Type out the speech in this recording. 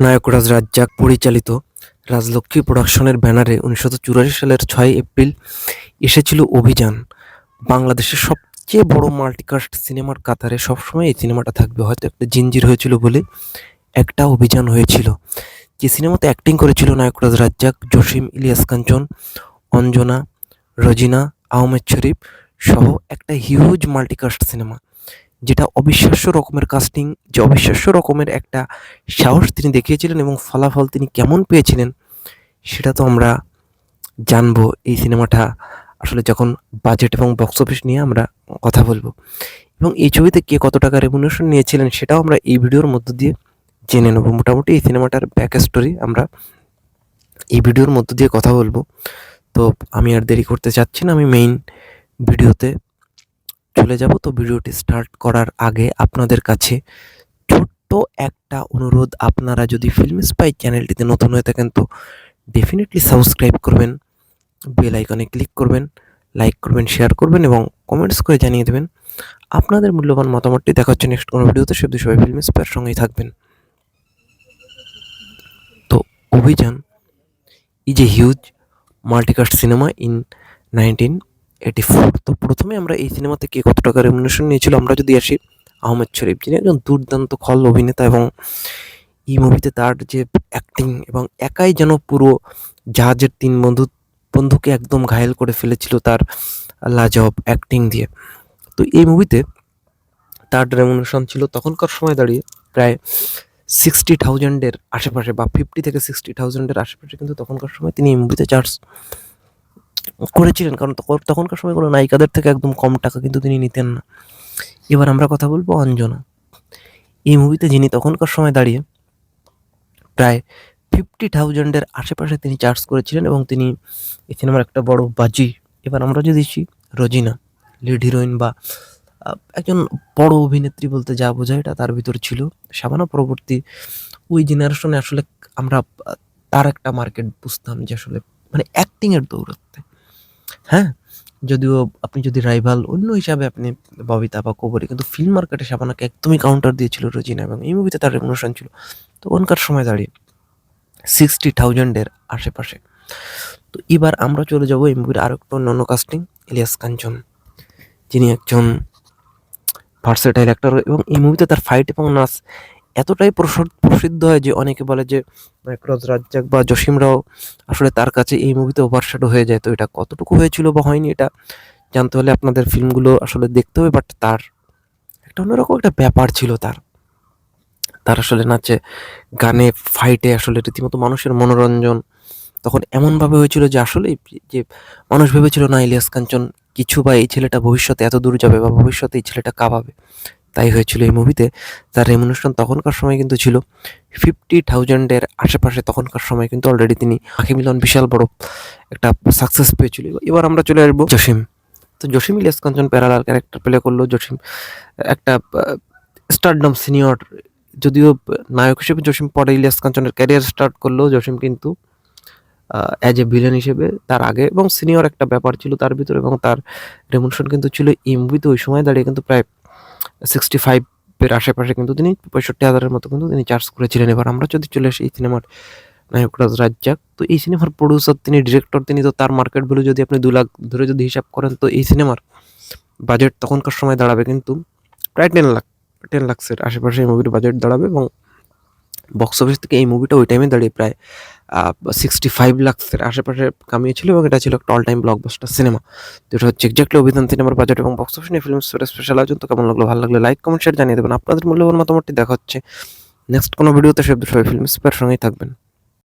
নায়করাজ রাজ্জাক পরিচালিত রাজলক্ষ্মী প্রোডাকশনের ব্যানারে উনিশশো চুরাশি সালের ছয় এপ্রিল এসেছিল অভিযান। বাংলাদেশের সবচেয়ে বড় মাল্টিকাস্ট সিনেমার কাতারে সবসময় এই সিনেমাটা থাকবে। হয়তো একটা জিঞ্জির হয়েছিল বলে একটা অভিযান হয়েছিল। যে সিনেমাতে অ্যাক্টিং করেছিল নায়করাজ রাজ্জাক জসিম ইলিয়াস কাঞ্চন, অঞ্জনা, রজিনা, আহমেদ শরীফ সহ একটা হিউজ মাল্টিকাস্ট সিনেমা। যেটা অবিশ্বাস্য রকমের কাস্টিং যে অবিশ্বাস্য রকমের একটা সাহস তিনি দেখিয়েছিলেন এবং ফলাফল তিনি কেমন পেয়েছিলেন, সেটা তো আমরা জানব এই সিনেমাটা আসলে যখন বাজেট এবং বক্স অফিস নিয়ে আমরা কথা বলব। এবং এই ছবিতে কে কত টাকা রেমুনেশন নিয়েছিলেন সেটাও আমরা এই ভিডিওর মধ্য দিয়ে জেনে নেব। মোটামুটি এই সিনেমাটার ব্যাক স্টোরি আমরা এই ভিডিওর মধ্য দিয়ে কথা বলব। তো আমি আর দেরি করতে চাচ্ছি না, আমি মেইন ভিডিওতে চলে যাব। তো ভিডিওটি স্টার্ট করার আগে আপনাদের কাছে ছোট্ট একটা অনুরোধ। আপনারা যদি ফিল্ম স্পাই চ্যানেলটিতে নতুন হয়ে থাকেন, তো ডেফিনেটলি সাবস্ক্রাইব করবেন বেল আইকনে ক্লিক করবেন লাইক করবেন শেয়ার করবেন এবং কমেন্টস করে জানিয়ে দেবেন আপনাদের মূল্যবান মতামতটি দেখা হচ্ছে নেক্সট কোনো ভিডিওতে। শুধু সবাই ফিল্ম স্পাইয়ের সঙ্গেই থাকবেন। তো Abhijan is a huge multicast cinema in nineteen eighty four তো প্রথমে আমরা এই সিনেমাতে কে কত টাকা রেমুনেশন নিয়েছিল? আমরা যদি আসি আহমেদ শরীফ, যিনি একজন দুর্দান্ত খল অভিনেতা এবং এই মুভিতে তার যে অ্যাক্টিং এবং একাই যেন পুরো জাহাজের তিন বন্ধু, বন্ধুকে একদম ঘায়েল করে ফেলেছিল তার লাজব অ্যাক্টিং দিয়ে। তো এই মুভিতে তার রেমুনেশন ছিল তখনকার সময় দাঁড়িয়ে প্রায় সিক্সটি থাউজেন্ডের আশেপাশে বা ফিফটি থেকে সিক্সটি থাউজেন্ডের আশেপাশে কিন্তু তখনকার সময় তিনি এই মুভিতে চার্জ করেছিলেন, কারণ তখন তখনকার সময় কোনো নায়িকাদের থেকে একদম কম টাকা কিন্তু তিনি নিতেন না। এবার আমরা কথা বলব অঞ্জনা। এই মুভিতে যিনি তখনকার সময় দাঁড়িয়ে প্রায় ফিফটি থাউজেন্ডের আশেপাশে তিনি চার্জ করেছিলেন এবং তিনি এই সিনেমার একটা বড় বাজি। এবার আমরা যদি দেখি রজিনা লিড হিরোইন বা একজন বড় অভিনেত্রী বলতে যা বোঝায় এটা তার ভিতর ছিল। সাবানা পরবর্তী ওই জেনারেশনে আসলে আমরা তার একটা মার্কেট বুঝতাম যে আসলে মানে অ্যাক্টিংয়ের দৌড়াতে হ্যাঁ যদিও আপনি যদি রাইভাল অন্য হিসাবে আপনি ববিতা বা কবরী, কিন্তু ফিল্ম মার্কেটে শাবানাকে একদমই কাউন্টার দিয়েছিল রোজিনা এবং এই মুভিতে তার রেমুনেশন ছিল। তো ওনকার সময় দাঁড়িয়ে সিক্সটি থাউজেন্ডের আশেপাশে। তো এবার আমরা চলে যাব এই মুভির আরও একটা অন্যান্য কাস্টিং ইলিয়াস কাঞ্চন। যিনি একজন ভার্সেটাইল অ্যাক্টর এবং এই মুভিতে তার ফাইট এবং নাচ এতটাই প্রসিদ্ধ হয় যে অনেকে বলে যে নায়করাজ রাজ্জাক বা জসিম রাও আসলে তার কাছে এই মুভিতে ওভারশ্যাডো হয়ে যায়। তো এটা কতটুকু হয়েছিল বা হয়নি এটা জানতে হলে আপনাদের ফিল্মগুলো আসলে দেখতে হবে। বাট তার একটা অন্যরকম একটা ব্যাপার ছিল তার। তার আসলে নাচে গানে ফাইটে আসলে রীতিমতো মানুষের মনোরঞ্জন তখন এমনভাবে হয়েছিল যে আসলে যে মানুষ ভেবেছিল, না, ইলিয়াস কাঞ্চন কিছু বা এই ছেলেটা ভবিষ্যতে এত দূর যাবে বা ভবিষ্যতে এই ছেলেটা কাঁপাবে। তাই হয়েছিল এই মুভিতে তার রেমুনেশন তখনকার সময় কিন্তু ছিল ফিফটি থাউজেন্ডের আশেপাশে তখনকার সময় কিন্তু অলরেডি তিনি আঁখি মিলন বিশাল বড় একটা সাকসেস পেয়েছিল। এবার আমরা চলে আসব জসিম। তো Jasim Ilias Kanchan parallel character play করল। জসিম একটা স্টারডম সিনিয়র যদিও নায়ক হিসেবে জসিম পরে ইলিয়াস কাঞ্চনের ক্যারিয়ার স্টার্ট করল। জসিম কিন্তু অ্যাজ এ ভিলেন হিসেবে তার আগে এবং সিনিয়র একটা ব্যাপার ছিল তার ভিতরে এবং তার রেমুনেশন কিন্তু ছিল এই মুভিতে ওই সময় দাঁড়িয়ে কিন্তু প্রায় সিক্সটি ফাইভের আশেপাশে কিন্তু তিনি পঁয়ষট্টি হাজারের মতো কিন্তু তিনি চার্জ করেছিলেন। এবার আমরা যদি চলে আসি এই সিনেমার নায়করাজ রাজ্জাক, তো এই সিনেমার প্রডিউসার তিনি ডিরেক্টর তিনি, তো তার মার্কেট ভ্যালু যদি আপনি দু লাখ ধরে যদি হিসাব করেন, তো এই সিনেমার বাজেট তখনকার সময় দাঁড়াবে কিন্তু প্রায় টেন লাখ টেন লাখসের আশেপাশে এই মুভির বাজেট দাঁড়াবে এবং বক্স অফিস থেকে এই মুভিটা ওই টাইমে দাঁড়িয়ে প্রায় সিক্সটি ফাইভ লাখসের আশেপাশে কামিয়েছিল এবং এটা ছিল একটা অল টাইম ব্লকবাস্টার সিনেমা এটা হচ্ছে এক্স্যাক্টলি অভিধান সিনেমার বাজেট এবং বক্স অফিস নিয়ে ফিল্ম স্পেশাল আয়োজন। তো কেমন লাগল? ভালো লাগলে লাইক কমেন্ট শেয়ার জানিয়ে দেবেন। আপনাদের মূল্যবান মতামতটি দেখা হচ্ছে নেক্সট কোনো ভিডিওতে সব ফিল্ম স্পেয়ার সঙ্গেই থাকবেন।